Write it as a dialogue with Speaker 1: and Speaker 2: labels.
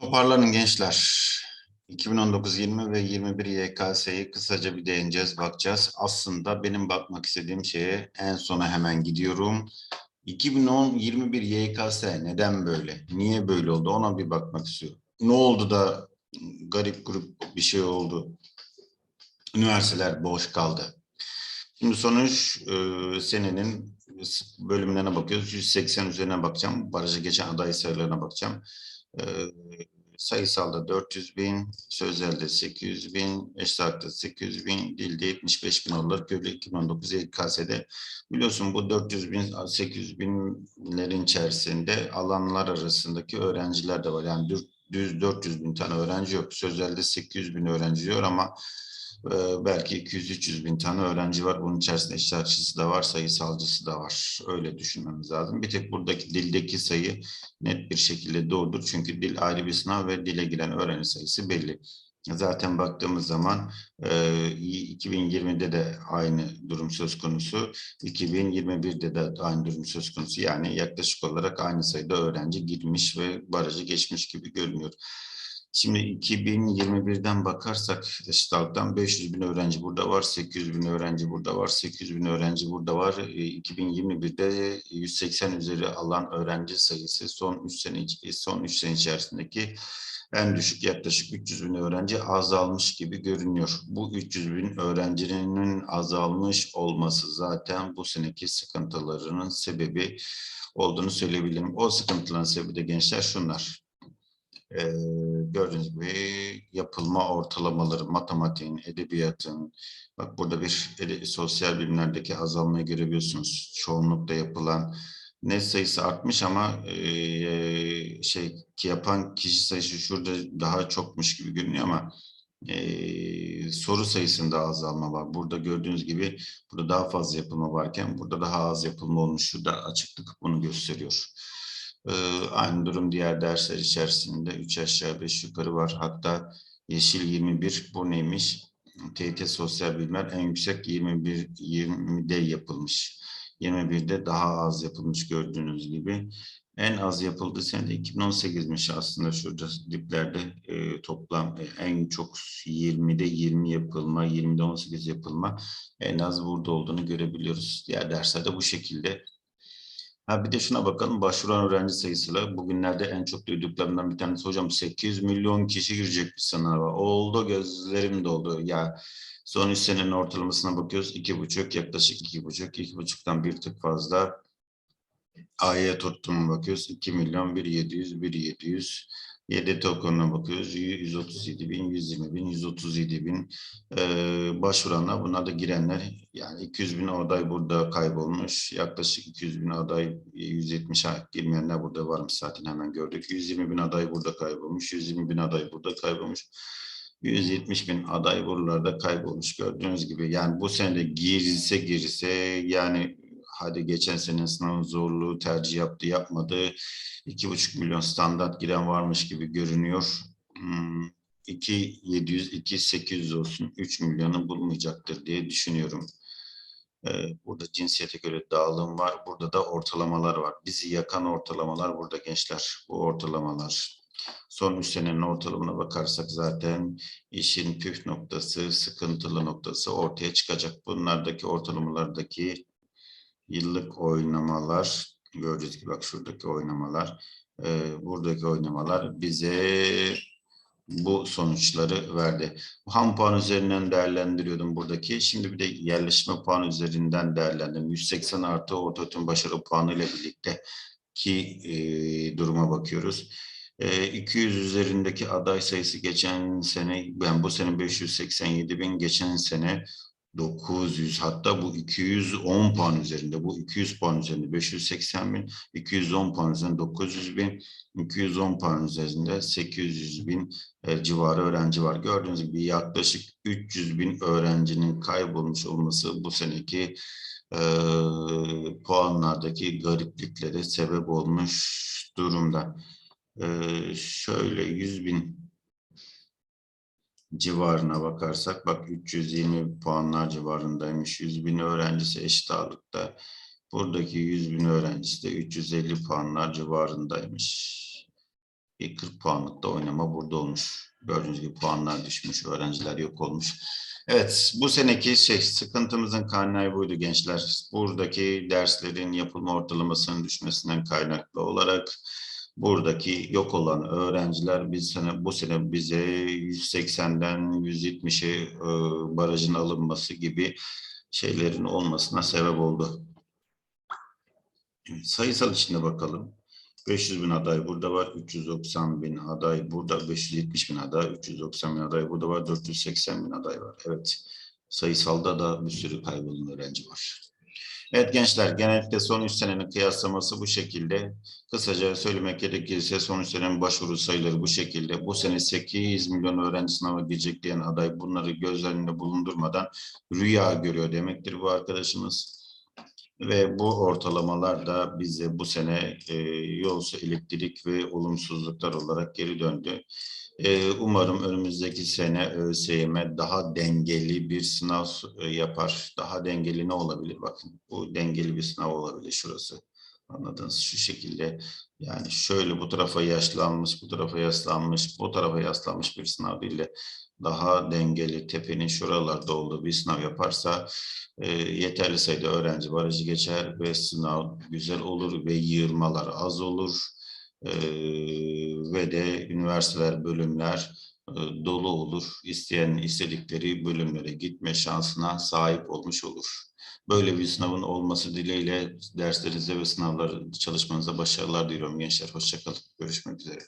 Speaker 1: Toparlanın gençler. 2019-20 ve 21 YKS'yi kısaca bir değineceğiz, bakacağız. Aslında benim bakmak istediğim şeye en sona hemen gidiyorum. 2010-21 YKS neden böyle? Niye böyle oldu? Ona bir bakmak istiyorum. Ne oldu da garip grup bir şey oldu? Üniversiteler boş kaldı. Şimdi sonuç e, senenin bölümlerine bakıyoruz. 180 üzerine bakacağım. Barajı geçen aday sayılarına bakacağım. E, sayısalda 400 bin, sözelde 800 bin, eşit ağırlıkta 800 bin, dilde 75 bin olarak görülüyor 2019 YKS'de. Biliyorsun bu 400 bin, 800 binlerin içerisinde alanlar arasındaki öğrenciler de var. Yani düz 400 bin tane öğrenci yok. Sözelde 800 bin öğrenci diyor ama e, belki 200-300 bin tane öğrenci var. Bunun içerisinde eşitlikçisi de var, sayısalcısı da var. Öyle düşünmemiz lazım. Bir tek buradaki dildeki sayı net bir şekilde doğrudur. Çünkü dil ayrı bir sınav ve dile giren öğrenci sayısı belli. Zaten baktığımız zaman e, 2020'de de aynı durum söz konusu, 2021'de de aynı durum söz konusu. Yani yaklaşık olarak aynı sayıda öğrenci girmiş ve barajı geçmiş gibi görünüyor. Şimdi 2021'den bakarsak eşit ağırlıktan 500 bin öğrenci burada var, 800 bin öğrenci burada var, 800 bin öğrenci burada var. 2021'de 180 üzeri alan öğrenci sayısı son 3 sene son 3 sene içerisindeki en düşük yaklaşık 300 bin öğrenci azalmış gibi görünüyor. Bu 300 bin öğrencinin azalmış olması zaten bu seneki sıkıntılarının sebebi olduğunu söyleyebilirim. O sıkıntıların sebebi de gençler şunlar. Ee, gördüğünüz gibi yapılma ortalamaları, matematiğin, edebiyatın, bak burada bir sosyal bilimlerdeki azalmayı görebiliyorsunuz. Çoğunlukta yapılan net sayısı artmış ama e, şey ki yapan kişi sayısı şurada daha çokmuş gibi görünüyor ama e, soru sayısında azalma var. Burada gördüğünüz gibi burada daha fazla yapılma varken burada daha az yapılma olmuş. Şurada açıklık bunu gösteriyor. E, aynı durum diğer dersler içerisinde 3 aşağı 5 yukarı var. Hatta yeşil 21 bu neymiş? TYT Sosyal Bilimler en yüksek 21 20'de yapılmış. 21'de daha az yapılmış gördüğünüz gibi. En az yapıldığı sene de 2018'miş aslında şurada diplerde e, toplam e, en çok 20'de 20 yapılma, 20'de 18 yapılma en az burada olduğunu görebiliyoruz. Diğer derslerde bu şekilde. Ha bir de şuna bakalım başvuran öğrenci sayısıyla bugünlerde en çok duyduklarımdan bir tanesi hocam 800 milyon kişi girecek bir sınava. Oldu gözlerim doldu. Ya son 3 senenin ortalamasına bakıyoruz. iki buçuk yaklaşık iki buçuk. iki buçuktan bir tık fazla. A'ya tuttuğuma bakıyoruz. 2 milyon 1 700 1 700 YDT okuluna bakıyoruz. 137 bin, 120 bin, 137 bin ee, başvuranlar. Bunlar da girenler. Yani 200 bin aday burada kaybolmuş. Yaklaşık 200 bin aday, 170 girmeyenler burada varmış zaten hemen gördük. 120 bin aday burada kaybolmuş. 120 bin aday burada kaybolmuş. 170 bin aday buralarda kaybolmuş gördüğünüz gibi. Yani bu sene girilse girilse yani hadi geçen sene sınavın zorluğu tercih yaptı yapmadı. iki buçuk milyon standart giren varmış gibi görünüyor. Hmm, 2 700, 2 800 olsun 3 milyonu bulmayacaktır diye düşünüyorum. Ee, burada cinsiyete göre dağılım var. Burada da ortalamalar var. Bizi yakan ortalamalar burada gençler. Bu ortalamalar. Son 3 senenin ortalamına bakarsak zaten işin püf noktası, sıkıntılı noktası ortaya çıkacak. Bunlardaki ortalamalardaki yıllık oynamalar gördüğünüz gibi bak şuradaki oynamalar e, buradaki oynamalar bize bu sonuçları verdi. Ham puan üzerinden değerlendiriyordum buradaki. Şimdi bir de yerleşme puan üzerinden değerlendim. 180 artı ortaöğretim başarı puanı ile birlikte ki e, duruma bakıyoruz. E, 200 üzerindeki aday sayısı geçen sene, ben bu sene 587 bin, geçen sene 900 hatta bu 210 puan üzerinde bu 200 puan üzerinde 580 bin 210 puan üzerinde 900 bin 210 puan üzerinde 800 bin e, civarı öğrenci var. Gördüğünüz gibi yaklaşık 300 bin öğrencinin kaybolmuş olması bu seneki e, puanlardaki garipliklere sebep olmuş durumda. E, şöyle 100 bin civarına bakarsak bak 320 puanlar civarındaymış. 100 bin öğrencisi eşit ağırlıkta. Buradaki 100 bin öğrencisi de 350 puanlar civarındaymış. Bir 40 puanlık da oynama burada olmuş. Gördüğünüz gibi puanlar düşmüş, öğrenciler yok olmuş. Evet, bu seneki şey sıkıntımızın kaynağı buydu gençler. Buradaki derslerin yapılma ortalamasının düşmesinden kaynaklı olarak buradaki yok olan öğrenciler biz sene bu sene bize 180'den 170'e e, barajın alınması gibi şeylerin olmasına sebep oldu. Evet, sayısal içinde bakalım. 500 bin aday burada var, 390 bin aday burada, 570 bin aday, 390 bin aday burada var, 480 bin aday var. Evet, sayısalda da bir sürü kaybolan öğrenci var. Evet gençler, genellikle son 3 senenin kıyaslaması bu şekilde. Kısaca söylemek gerekirse son 3 senenin başvuru sayıları bu şekilde. Bu sene 8 milyon öğrenci sınava girecek diyen aday bunları göz önünde bulundurmadan rüya görüyor demektir bu arkadaşımız. Ve bu ortalamalar da bize bu sene e, yolsu elektrik ve olumsuzluklar olarak geri döndü. E, umarım önümüzdeki sene ÖSYM daha dengeli bir sınav e, yapar. Daha dengeli ne olabilir? Bakın bu dengeli bir sınav olabilir şurası. Anladınız şu şekilde yani şöyle bu tarafa yaşlanmış, bu tarafa yaslanmış, bu tarafa yaslanmış bir sınav değil de daha dengeli tepenin şuralarda olduğu bir sınav yaparsa e, yeterli sayıda öğrenci barajı geçer ve sınav güzel olur ve yığılmalar az olur. Ve de üniversiteler, bölümler dolu olur. İsteyen istedikleri bölümlere gitme şansına sahip olmuş olur. Böyle bir sınavın olması dileğiyle derslerinize ve sınavlar çalışmanıza başarılar diliyorum gençler. Hoşçakalın. Görüşmek üzere.